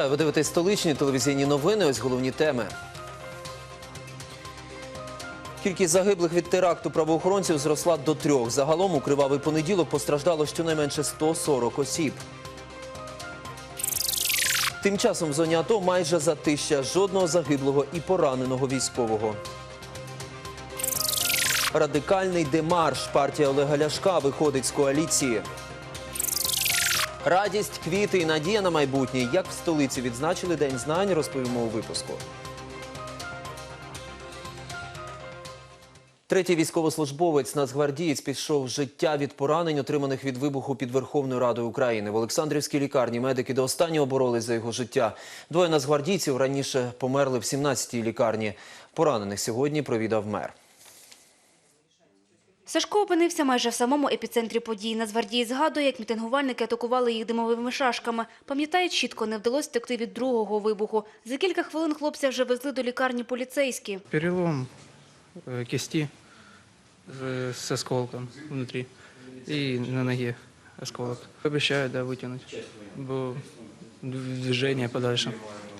Вітаю, ви дивитесь столичні телевізійні новини. Ось головні теми. Кількість загиблих від теракту правоохоронців зросла до трьох. Загалом у кривавий понеділок постраждало щонайменше 140 осіб. Тим часом в зоні АТО майже затища жодного загиблого і пораненого військового. Радикальний демарш. Партія Олега Ляшка виходить з коаліції. Радість, квіти і надія на майбутнє. Як в столиці відзначили День знань, розповімо у випуску. Третій військовослужбовець нацгвардієць пішов життя від поранень, отриманих від вибуху під Верховною Радою України. В Олександрівській лікарні медики до останнього боролись за його життя. Двоє нацгвардійців раніше померли в 17-й лікарні. Поранених сьогодні провідав мер. Сашко опинився майже в самому епіцентрі подій. Нацгвардії згадує, як мітингувальники атакували їх димовими шашками. Пам'ятає, чітко не вдалося втекти від другого вибуху. За кілька хвилин хлопця вже везли до лікарні поліцейські. Перелом э, кисти э, с осколком внутри и на ноге осколок. Обещают, да, вытянуть. Бо движение подальше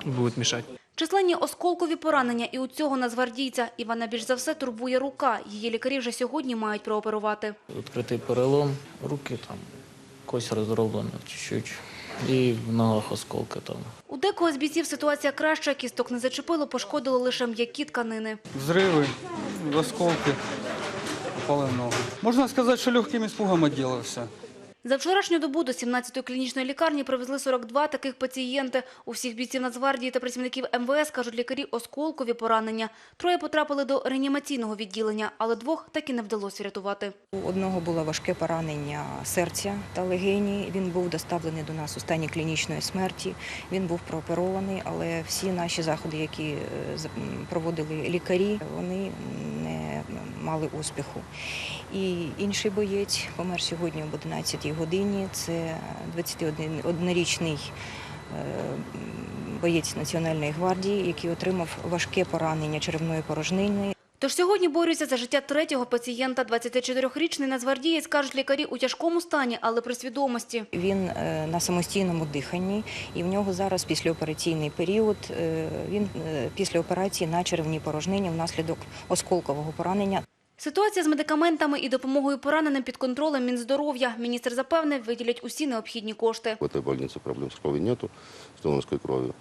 будет мешать. Численні осколкові поранення і у цього нацгвардійця. Івана більш за все турбує рука. Її лікарі вже сьогодні мають прооперувати. Відкритий перелом, руки там, кость розроблена чуть-чуть. І в ногах осколки там. У декого з бійців ситуація краща, кісток не зачепило, пошкодили лише м'які тканини. Взрывы, осколки попали в ногу. Можно сказать, что легким испугом отделался. За вчорашню добу до 17-ї клінічної лікарні привезли 42 таких пацієнти. У всіх бійців Нацгвардії та працівників МВС, кажуть лікарі, осколкові поранення. Троє потрапили до реанімаційного відділення, але двох так і не вдалося врятувати. У одного було важке поранення серця та легені. Він був доставлений до нас у стані клінічної смерті. Він був прооперований, але всі наші заходи, які е, проводили лікарі, вони не мали успіху. І інший боєць помер сьогодні об 11 годині. Це 21-річний боєць Національної гвардії, який отримав важке поранення черевної порожнини. Тож сьогодні борються за життя третього пацієнта. 24-річний нацгвардієць, кажуть лікарі, у тяжкому стані, але при свідомості. Він е, на самостійному диханні, і в нього зараз післяопераційний період. е, Він е, після операції на черевній порожнині внаслідок осколкового поранення. Ситуація з медикаментами і допомогою пораненим під контролем Мінздоров'я. Міністр запевнив, виділять усі необхідні кошти. В этой больнице проблем с кровью нету, с донорской кровью.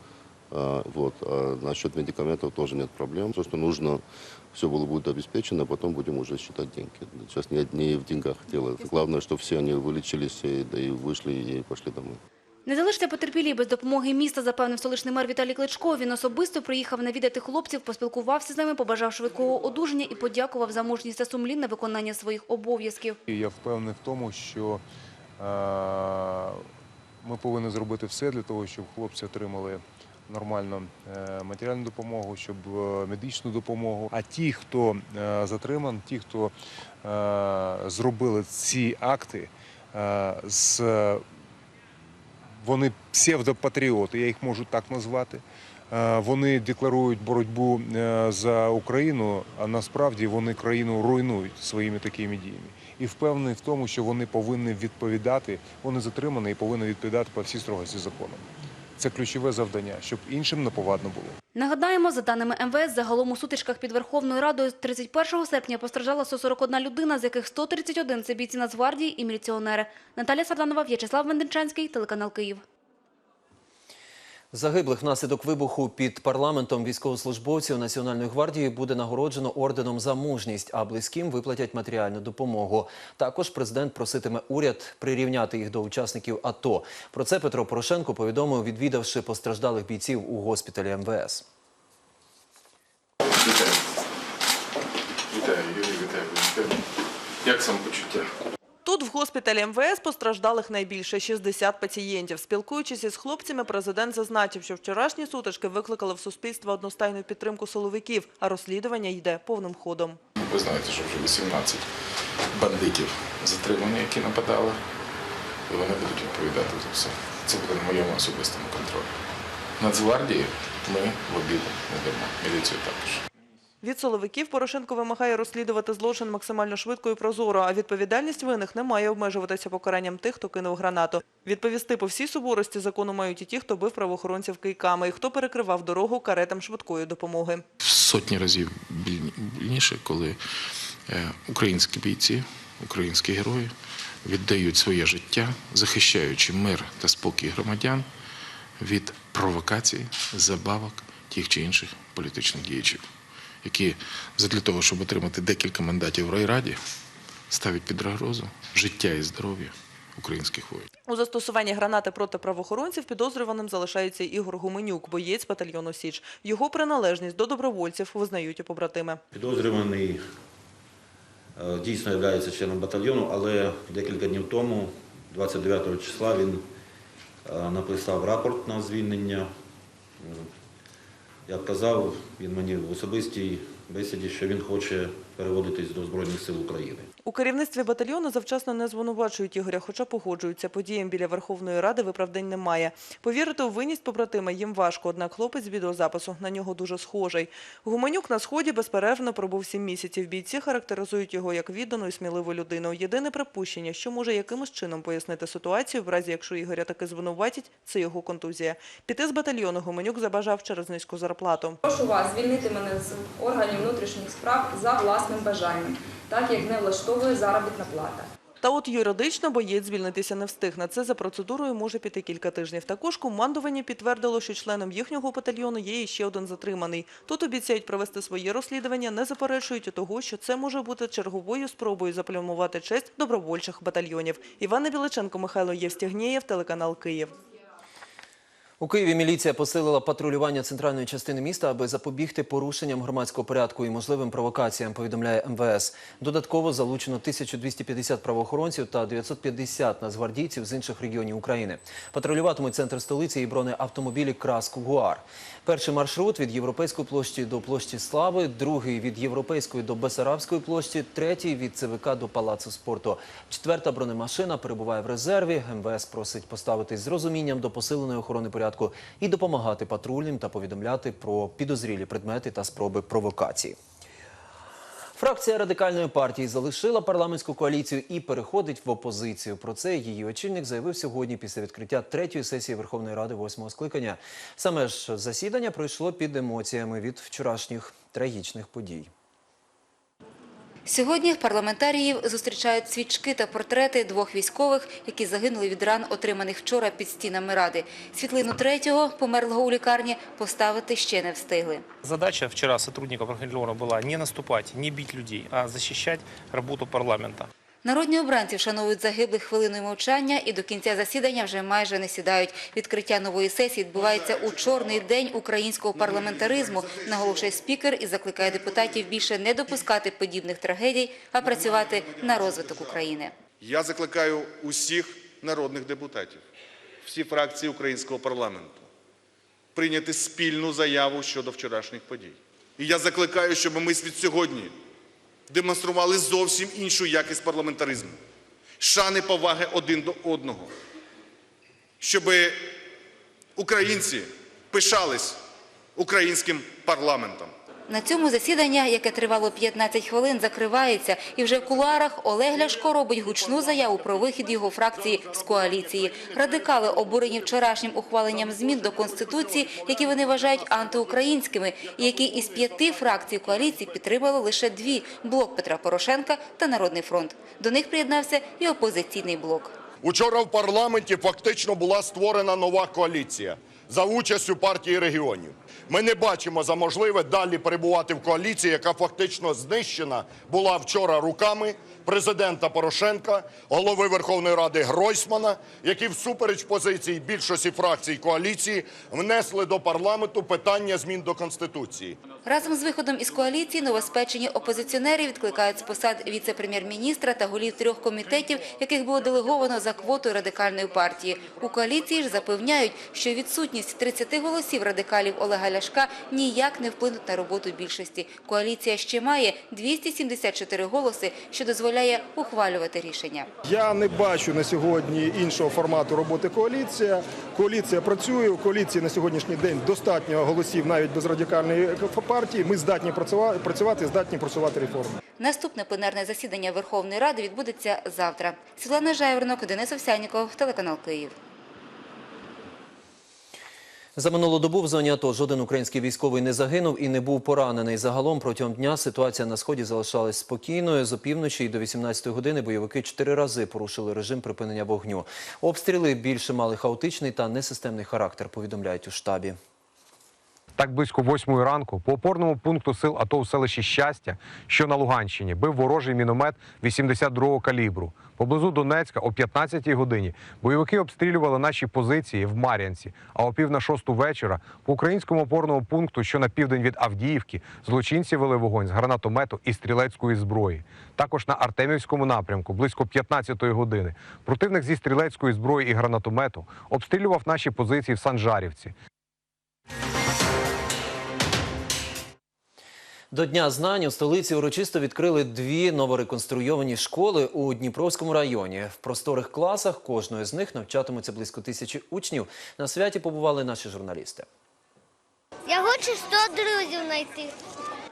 А, Вот. А насчет медикаментов тоже нет проблем. То, что нужно, все было будет обеспечено, потом будем уже считать деньги. Сейчас не, не в деньгах дело. Главное, что все они вылечились, и, да и вышли, и пошли домой. Не залиште потерпілі без допомоги міста, запевнив столичний мер Віталій Кличко. Він особисто приїхав навідати хлопців, поспілкувався з ними, побажав швидкого одужання і подякував за мужність та сумлінне виконання своїх обов'язків. Я впевнений в тому, що е, ми повинні зробити все для того, щоб хлопці отримали нормальну е, матеріальну допомогу, щоб е, медичну допомогу. А ті, хто затриман, ті, хто зробили ці акти, з, вони псевдопатріоти, я їх можу так назвати. Е, Вони декларують боротьбу е, за Україну, а насправді вони країну руйнують своїми такими діями. І впевнений в тому, що вони повинні відповідати, вони затримані і повинні відповідати по всій строгості закону. Це ключове завдання, щоб іншим неповадно було. Нагадаємо, за даними МВС, загалом у сутичках під Верховною Радою 31 серпня постраждала 141 людина, з яких 131 – це бійці Нацгвардії і міліціонери. Наталя Сарданова, В'ячеслав Менденчанський, телеканал Київ. Загиблих внаслідок вибуху під парламентом військовослужбовців Національної гвардії буде нагороджено орденом за мужність, а близьким виплатять матеріальну допомогу. Також президент проситиме уряд прирівняти їх до учасників АТО. Про це Петро Порошенко повідомив, відвідавши постраждалих бійців у госпіталі МВС. Вітаю. Вітаю, Юрій, вітаю. Як самопочуття? Тут в госпіталі МВС постраждалих найбільше – 60 пацієнтів. Спілкуючись із хлопцями, президент зазначив, що вчорашні сутички викликали в суспільство одностайну підтримку силовиків, а розслідування йде повним ходом. Ви знаєте, що вже 18 бандитів затримано, які нападали. І вони будуть відповідати за все. Це буде на моєму особистому контролі. Нацгвардії ми в обіду не дамо. Міліцію також. Від силовиків Порошенко вимагає розслідувати злочин максимально швидко і прозоро, а відповідальність винних не має обмежуватися покаранням тих, хто кинув гранату. Відповісти по всій суворості закону мають і ті, хто бив правоохоронців кийками, і хто перекривав дорогу каретам швидкої допомоги. Сотні разів біль- більніше, коли е, українські бійці, українські герої віддають своє життя, захищаючи мир та спокій громадян від провокацій, забавок тих чи інших політичних діячів, які задля того, щоб отримати декілька мандатів в райраді, ставлять під загрозу життя і здоров'я українських воїнів. У застосуванні гранати проти правоохоронців підозрюваним залишається Ігор Гуменюк, боєць батальйону Січ. Його приналежність до добровольців визнають і побратими. Підозрюваний е, дійсно є членом батальйону, але декілька днів тому, 29 числа, він е, написав рапорт на звільнення. Як казав, він мені в особистій бесіді, що він хоче переводитись до Збройних сил України. У керівництві батальйону завчасно не звинувачують Ігоря, хоча погоджуються, подіям біля Верховної Ради виправдань немає. Повірити у винність побратима їм важко, однак хлопець з відеозапису на нього дуже схожий. Гуменюк на сході безперервно пробув сім місяців. Бійці характеризують його як віддану і сміливу людину. Єдине припущення, що може якимось чином пояснити ситуацію, в разі якщо Ігоря таки звинуватять, це його контузія. Піти з батальйону Гуменюк забажав через низьку зарплату. Прошу вас звільнити мене з органів внутрішніх справ за власним бажанням, так як не влаштовує заробітна плата. Та от юридично боєць звільнитися не встиг. На це за процедурою може піти кілька тижнів. Також командування підтвердило, що членом їхнього батальйону є іще один затриманий. Тут обіцяють провести своє розслідування, не заперечують того, що це може бути черговою спробою заплямувати честь добровольчих батальйонів. Івана Біличенко, Михайло Євстігнєєв, телеканал Київ. У Києві міліція посилила патрулювання центральної частини міста, аби запобігти порушенням громадського порядку і можливим провокаціям, повідомляє МВС. Додатково залучено 1250 правоохоронців та 950 нацгвардійців з інших регіонів України. Патрулюватимуть центр столиці і бронеавтомобілі «Крас Кугуар». Перший маршрут від Європейської площі до площі Слави, другий від Європейської до Бесарабської площі, третій від ЦВК до Палацу спорту. Четверта бронемашина перебуває в резерві. МВС просить поставитись з розумінням до посиленої охорони порядку і допомагати патрульним та повідомляти про підозрілі предмети та спроби провокації. Фракція радикальної партії залишила парламентську коаліцію і переходить в опозицію. Про це її очільник заявив сьогодні після відкриття третьої сесії Верховної Ради восьмого скликання. Саме ж засідання пройшло під емоціями від вчорашніх трагічних подій. Сьогодні парламентаріїв зустрічають свічки та портрети двох військових, які загинули від ран, отриманих вчора під стінами Ради. Світлину третього, померлого у лікарні, поставити ще не встигли. Задача вчора сотрудников Архангельона була не наступати, не бити людей, а захищати роботу парламента. Народні обранці вшановують загиблих хвилиною мовчання і до кінця засідання вже майже не сідають. Відкриття нової сесії відбувається у чорний день українського парламентаризму, наголошує спікер і закликає депутатів більше не допускати подібних трагедій, а працювати на розвиток України. Я закликаю усіх народних депутатів, всі фракції українського парламенту прийняти спільну заяву щодо вчорашніх подій. І я закликаю, щоб ми від сьогодні демонстрували зовсім іншу якість парламентаризму, шани поваги один до одного, щоб українці пишались українським парламентом. На цьому засідання, яке тривало 15 хвилин, закривається. І вже в кулуарах Олег Ляшко робить гучну заяву про вихід його фракції з коаліції. Радикали обурені вчорашнім ухваленням змін до Конституції, які вони вважають антиукраїнськими, і які із п'яти фракцій коаліції підтримали лише дві – блок Петра Порошенка та Народний фронт. До них приєднався і опозиційний блок. Учора в парламенті фактично була створена нова коаліція за участю партії регіонів. Ми не бачимо за можливе далі перебувати в коаліції, яка фактично знищена була вчора руками президента Порошенка, голови Верховної Ради Гройсмана, які всупереч позиції більшості фракцій коаліції внесли до парламенту питання змін до Конституції. Разом з виходом із коаліції новоспечені опозиціонери відкликають з посад віце-прем'єр-міністра та голів трьох комітетів, яких було делеговано за квотою радикальної партії. У коаліції ж запевняють, що відсутність відсутність 30 голосів радикалів Олега Ляшка ніяк не вплинуть на роботу більшості. Коаліція ще має 274 голоси, що дозволяє ухвалювати рішення. Я не бачу на сьогодні іншого формату роботи коаліція. Коаліція працює. У коаліції на сьогоднішній день достатньо голосів навіть без радикальної партії. Ми здатні працювати, здатні просувати реформи. Наступне пленарне засідання Верховної Ради відбудеться завтра. Світлана Жайворонок, Денис Овсяніков, телеканал Київ. За минулу добу в зоні АТО жоден український військовий не загинув і не був поранений. Загалом протягом дня ситуація на сході залишалась спокійною. З опівночі і до 18 години бойовики чотири рази порушили режим припинення вогню. Обстріли більше мали хаотичний та несистемний характер. Повідомляють у штабі. Так близько восьмої ранку по опорному пункту сил АТО у селищі Щастя, що на Луганщині, бив ворожий міномет 82-го калібру. Поблизу Донецька о 15-й годині бойовики обстрілювали наші позиції в Мар'янці. А о пів на шосту вечора по українському опорному пункту, що на південь від Авдіївки, злочинці вели вогонь з гранатомету і стрілецької зброї. Також на Артемівському напрямку близько 15-ї години противник зі стрілецької зброї і гранатомету обстрілював наші позиції в Санжарівці. До Дня знань у столиці урочисто відкрили дві новореконструйовані школи у Дніпровському районі. В просторих класах кожної з них навчатимуться близько тисячі учнів. На святі побували наші журналісти. Я хочу 100 друзів знайти.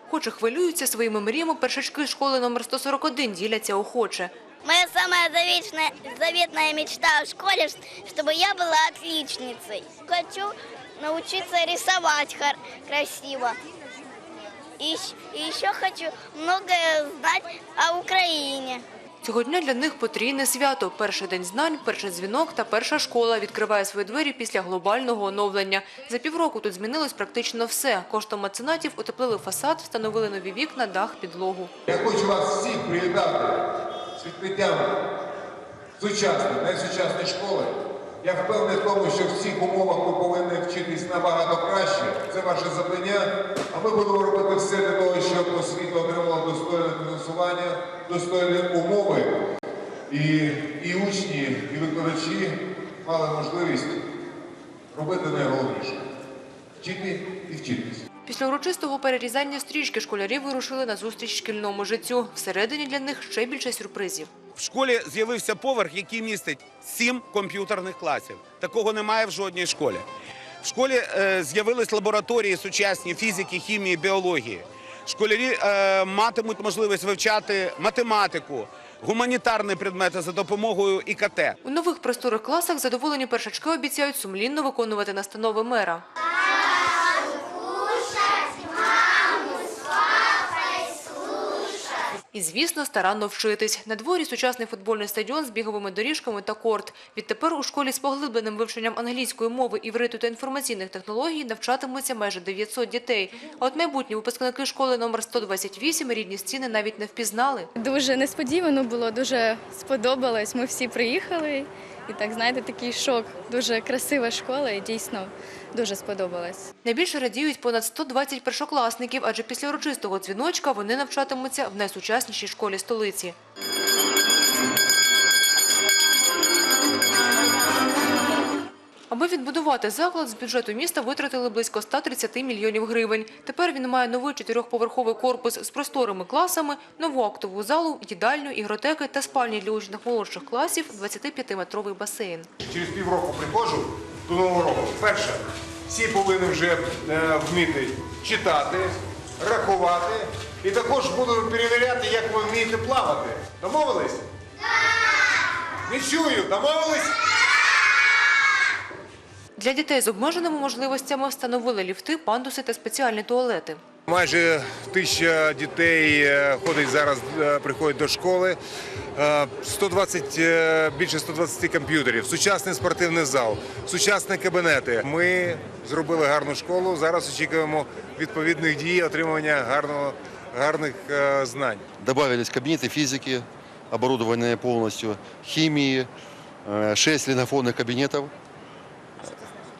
Хоч і хвилюються своїми мріями, першачки школи номер 141 діляться охоче. Моя самая заветная, заветная мечта в школе, чтобы я была отличницей. Хочу научиться рисовать хар- красиво. И, щ- и еще хочу многое знать о Украине. Цього дня для них потрійне свято. Перший день знань, перший дзвінок та перша школа відкриває свої двері після глобального оновлення. За півроку тут змінилось практично все. Коштом меценатів утеплили фасад, встановили нові вікна, дах, підлогу. Я хочу вас всіх привітати з відкриттям сучасної, найсучасної школи. Я впевнений в тому, що в цих умовах ви повинні вчитись набагато краще. Це ваше завдання. А ми будемо робити все для того, щоб освіта отримала достойне фінансування, достойні умови. І, і учні, і викладачі мали можливість робити найголовніше вчити і вчитись. Після урочистого перерізання стрічки школярі вирушили на зустріч шкільному життю. Всередині для них ще більше сюрпризів. В школі з'явився поверх, який містить сім комп'ютерних класів. Такого немає в жодній школі. В школі е, з'явились лабораторії сучасні фізики, хімії, біології. Школярі е, матимуть можливість вивчати математику, гуманітарні предмети за допомогою ІКТ. У нових просторих класах задоволені першачки обіцяють сумлінно виконувати настанови мера. І, звісно, старанно вчитись. На дворі сучасний футбольний стадіон з біговими доріжками та корт. Відтепер у школі з поглибленим вивченням англійської мови, івриту та інформаційних технологій навчатимуться майже 900 дітей. А от майбутні випускники школи номер 128 рідні стіни навіть не впізнали. Дуже несподівано було, дуже сподобалось. Ми всі приїхали. І так, знаєте, такий шок. Дуже красива школа і дійсно дуже сподобалась. Найбільше радіють понад 120 першокласників, адже після урочистого дзвіночка вони навчатимуться в найсучаснішій школі столиці. Аби відбудувати заклад, з бюджету міста витратили близько 130 мільйонів гривень. Тепер він має новий чотирьохповерховий корпус з просторими класами, нову актову залу, їдальню, ігротеки та спальні для учнів молодших класів, 25-метровий басейн. Через півроку приходжу до нового року. Перше, всі повинні вже е, вміти читати, рахувати. І також буду перевіряти, як ви вмієте плавати. Домовились? Не чую, домовились? Для дітей з обмеженими можливостями встановили ліфти, пандуси та спеціальні туалети. Майже тисяча дітей е, ходить зараз, е, приходять до школи. Е, 120, е, більше 120 комп'ютерів, сучасний спортивний зал, сучасні кабінети. Ми зробили гарну школу. Зараз очікуємо відповідних дій, отримання гарного, гарних е, знань. Добавились кабинеты физики, оборудованные полностью, химии, э, шесть линофонных кабинетов.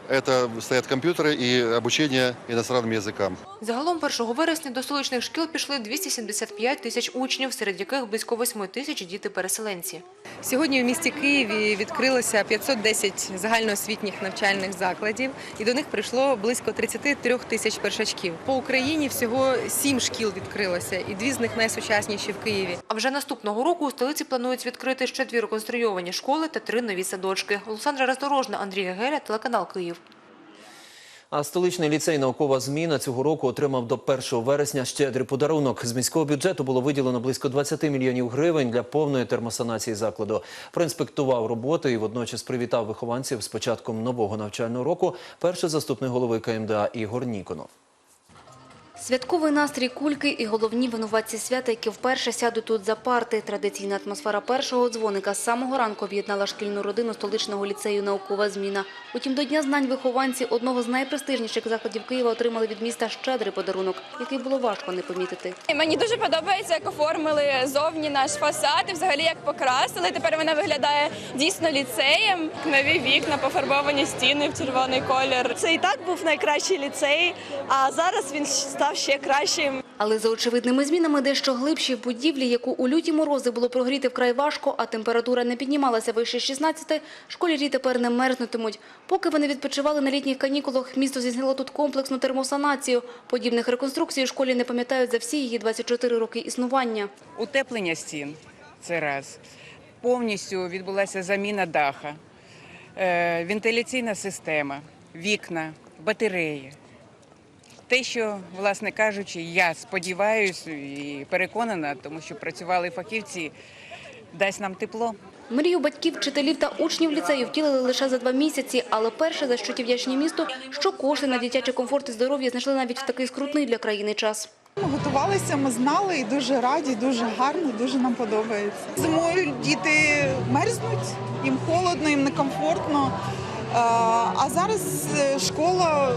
Это стоят компьютеры и обучение иностранным языкам. Загалом 1 вересня до столичних шкіл пішли 275 тисяч учнів, серед яких близько 8 тисяч діти-переселенці. Сьогодні в місті Києві відкрилося 510 загальноосвітніх навчальних закладів, і до них прийшло близько 33 тисяч першачків. По Україні всього сім шкіл відкрилося, і дві з них найсучасніші в Києві. А вже наступного року у столиці планують відкрити ще дві реконструйовані школи та три нові садочки. Олександра Роздорожна, Андрій Гегеля, телеканал Київ. А столичний ліцей наукова зміна цього року отримав до 1 вересня щедрий подарунок. З міського бюджету було виділено близько 20 мільйонів гривень для повної термосанації закладу. Проінспектував роботи і водночас привітав вихованців з початком нового навчального року. Перший заступник голови КМДА Ігор Ніконов. Святковий настрій кульки і головні винуватці свята, які вперше сядуть тут за парти. Традиційна атмосфера першого дзвоника з самого ранку об'єднала шкільну родину столичного ліцею «Наукова зміна». Утім, до Дня знань вихованці одного з найпрестижніших закладів Києва отримали від міста щедрий подарунок, який було важко не помітити. Мені дуже подобається, як оформили зовні наш фасад і взагалі як покрасили. Тепер вона виглядає дійсно ліцеєм. Нові вікна, пофарбовані стіни в червоний колір. Це і так був найкращий ліцей, а зараз він став ще кращим. Але за очевидними змінами дещо глибші в будівлі, яку у люті морози було прогріти вкрай важко, а температура не піднімалася вище 16, школярі тепер не мерзнутимуть. Поки вони відпочивали на літніх канікулах, місто здійснило тут комплексну термосанацію. Подібних реконструкцій у школі не пам'ятають за всі її 24 роки існування. Утеплення стін це раз. Повністю відбулася заміна даха, е, вентиляційна система, вікна, батареї. Те, що, власне кажучи, я сподіваюся і переконана, тому що працювали фахівці, дасть нам тепло. Мрію батьків, вчителів та учнів ліцею втілили лише за два місяці, але перше, за що ті вдячні місту, що кошти на дитячий комфорт і здоров'я знайшли навіть в такий скрутний для країни час. Ми готувалися, ми знали і дуже раді, дуже гарно, дуже нам подобається. Зимою діти мерзнуть, їм холодно, їм некомфортно. Е, А зараз е, школа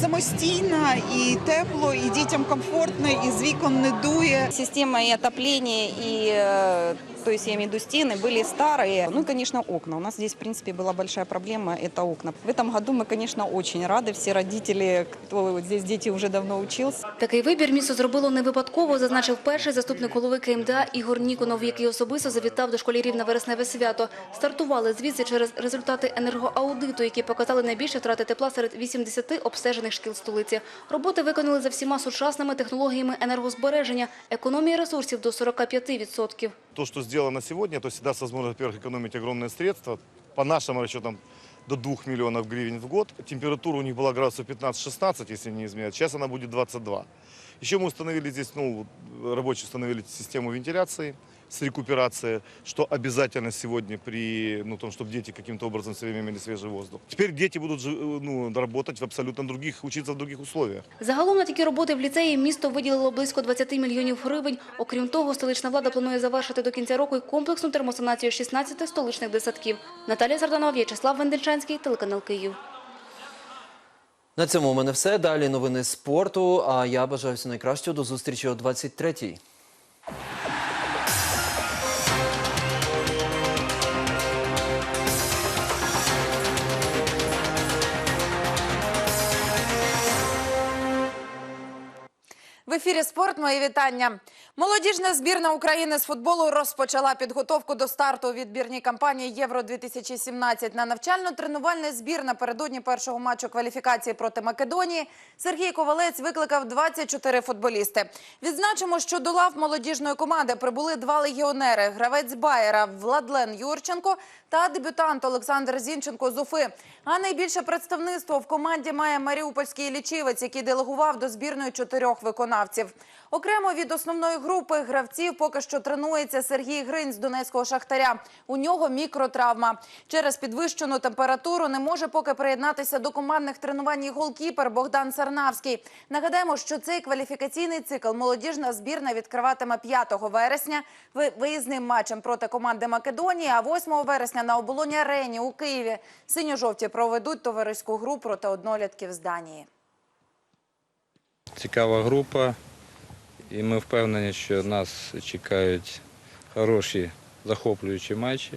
самостійна і тепло, і дітям комфортно, і з вікон не дує. Система і отоплення, э, то есть я имею в виду стены, были старые. Ну и, конечно, окна. У нас здесь, в принципе, была большая проблема – это окна. В этом году мы, конечно, очень рады. Все родители, кто вот здесь дети уже давно учился. Такий вибір місто зробило не випадково, зазначив перший заступник голови КМДА Ігор Ніконов, який особисто завітав до школярів на вересневе свято. Стартували звідси через результати енергоаудиту, які показали найбільше втрати тепла серед 80 обстежених шкіл столиці. Роботи виконали за всіма сучасними технологіями енергозбереження, економії ресурсів до 45%. То, что сделано сегодня, то всегда даст возможность, во-первых, экономить огромные средства. По нашим расчетам, до 2 миллионов гривен в год. Температура у них была градусов 15-16, если не изменяет. Сейчас она будет 22. Еще мы установили здесь, ну, рабочие установили систему вентиляции с рекуперацией, что обязательно сегодня при ну, том, чтобы дети каким-то образом все время имели свежий воздух. Теперь дети будут жи- ну, работать в абсолютно других, учиться в других условиях. Загалом на такі роботи в ліцеї місто виділило близько 20 мільйонів гривень. Окрім того, столична влада планує завершити до кінця року й комплексну термосанацію 16 столичних десятків. Наталія Сарданова, В'ячеслав Вендельчанський, телеканал Київ. На цьому у мене все. Далі новини спорту. А я бажаю всього найкращого. До зустрічі о 23-й. Ефірі спорт. Мої вітання. Молодіжна збірна України з футболу розпочала підготовку до старту відбірній кампанії Євро 2017 на навчально-тренувальний збір напередодні першого матчу кваліфікації проти Македонії. Сергій Ковалець викликав 24 футболісти. Відзначимо, що до лав молодіжної команди прибули два легіонери: гравець Байера Владлен Юрченко та дебютант Олександр Зінченко з Уфи. А найбільше представництво в команді має маріупольський лічівець, який делегував до збірної чотирьох виконавців. Окремо від основної групи гравців поки що тренується Сергій Гринь з Донецького шахтаря. У нього мікротравма. Через підвищену температуру не може поки приєднатися до командних тренувань і голкіпер Богдан Сарнавський. Нагадаємо, що цей кваліфікаційний цикл молодіжна збірна відкриватиме 5 вересня виїзним матчем проти команди Македонії, а 8 вересня на оболоні арені у Києві синьо-жовті проведуть товариську гру проти однолітків з Данії. Цікава група, і ми впевнені, що нас чекають хороші захоплюючі матчі.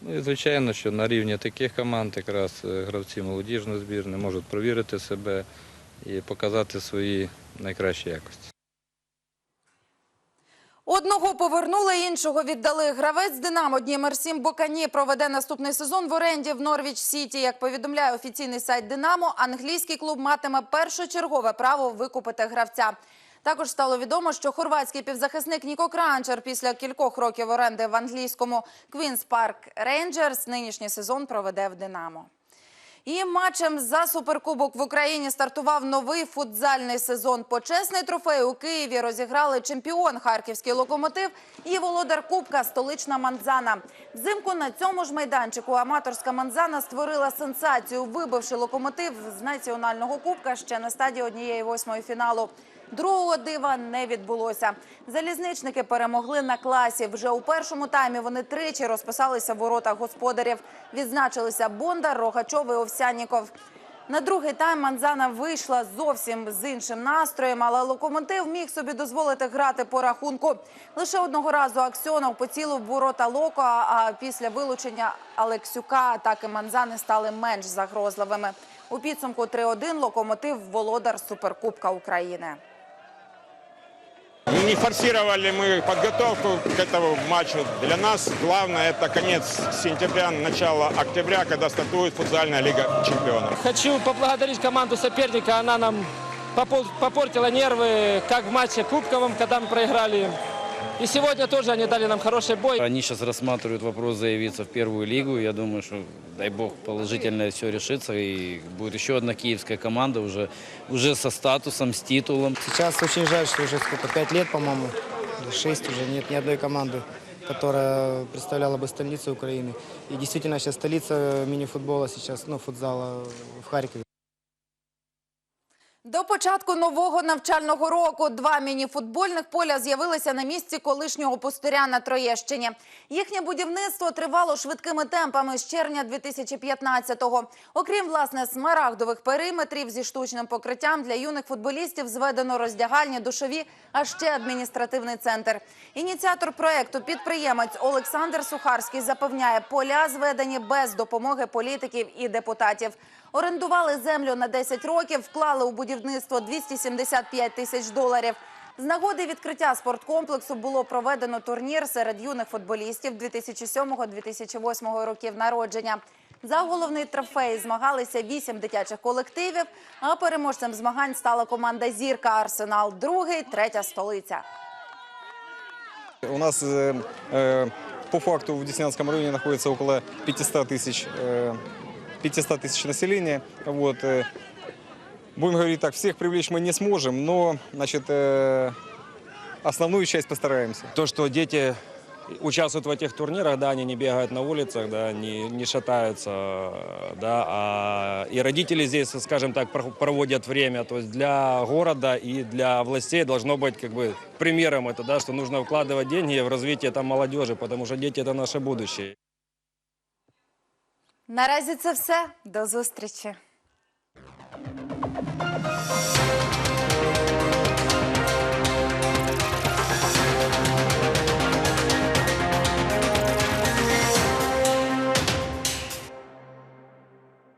Ну і звичайно, що на рівні таких команд якраз е, гравці молодіжної збірної можуть провірити себе і показати свої найкращі якості. Одного повернули, іншого віддали. Гравець «Динамо» Днімер Сім Бокані проведе наступний сезон в оренді в Норвіч Сіті. Як повідомляє офіційний сайт «Динамо», англійський клуб матиме першочергове право викупити гравця. Також стало відомо, що хорватський півзахисник Ніко Кранчер після кількох років оренди в англійському Квінс Парк Рейнджерс нинішній сезон проведе в «Динамо». І матчем за суперкубок в Україні стартував новий футзальний сезон. Почесний трофей у Києві розіграли чемпіон харківський локомотив і володар Кубка столична Манзана. Взимку на цьому ж майданчику аматорська Манзана створила сенсацію, вибивши локомотив з національного кубка ще на стадії однієї восьмої фіналу. Другого дива не відбулося. Залізничники перемогли на класі. Вже у першому таймі вони тричі розписалися в воротах господарів. Відзначилися Бондар, Рогачов і Овсянніков. На другий тайм Манзана вийшла зовсім з іншим настроєм, але локомотив міг собі дозволити грати по рахунку. Лише одного разу Аксьонов поцілив ворота Локо, а після вилучення Алексюка атаки Манзани стали менш загрозливими. У підсумку 3-1 локомотив володар Суперкубка України. Не форсировали мы подготовку к этому матчу. Для нас главное это конец сентября, начало октября, когда стартует футзальная лига чемпионов. Хочу поблагодарить команду соперника. Она нам попол- попортила нервы, как в матче кубковом, когда мы проиграли. И сегодня тоже они дали нам хороший бой. Они сейчас рассматривают вопрос заявиться в первую лигу. Я думаю, что, дай бог, положительно все решится. И будет еще одна киевская команда уже, уже со статусом, с титулом. Сейчас очень жаль, что уже сколько, пять лет, по-моему, или шесть уже нет ни одной команды, которая представляла бы столицу Украины. И действительно сейчас столица мини-футбола сейчас, ну, футзала в Харькове. До початку нового навчального року два міні-футбольних поля з'явилися на місці колишнього пустиря на Троєщині. Їхнє будівництво тривало швидкими темпами з червня 2015-го. Окрім, власне, смарагдових периметрів зі штучним покриттям для юних футболістів зведено роздягальні, душові, а ще адміністративний центр. Ініціатор проекту, підприємець Олександр Сухарський, запевняє, поля зведені без допомоги політиків і депутатів. Орендували землю на 10 років, вклали у будівництво 275 тисяч доларів. З нагоди відкриття спорткомплексу було проведено турнір серед юних футболістів 2007-2008 років народження. За головний трофей змагалися вісім дитячих колективів, а переможцем змагань стала команда «Зірка Арсенал», другий, третя столиця. У нас э, э, по факту в Деснянском районе находится около 500 тысяч, э, 500 тысяч населения. Вот, э, будем говорить так, всех привлечь мы не сможем, но значит, э, основную часть постараемся. То, что дети участвуют в этих турнирах, да, они не бегают на улицах, да, не, не шатаются, да, а и родители здесь, скажем так, про- проводят время. То есть для города и для властей должно быть как бы примером это, да, что нужно вкладывать деньги в развитие там молодежи, потому что дети это наше будущее. Наразі це все. До зустрічі.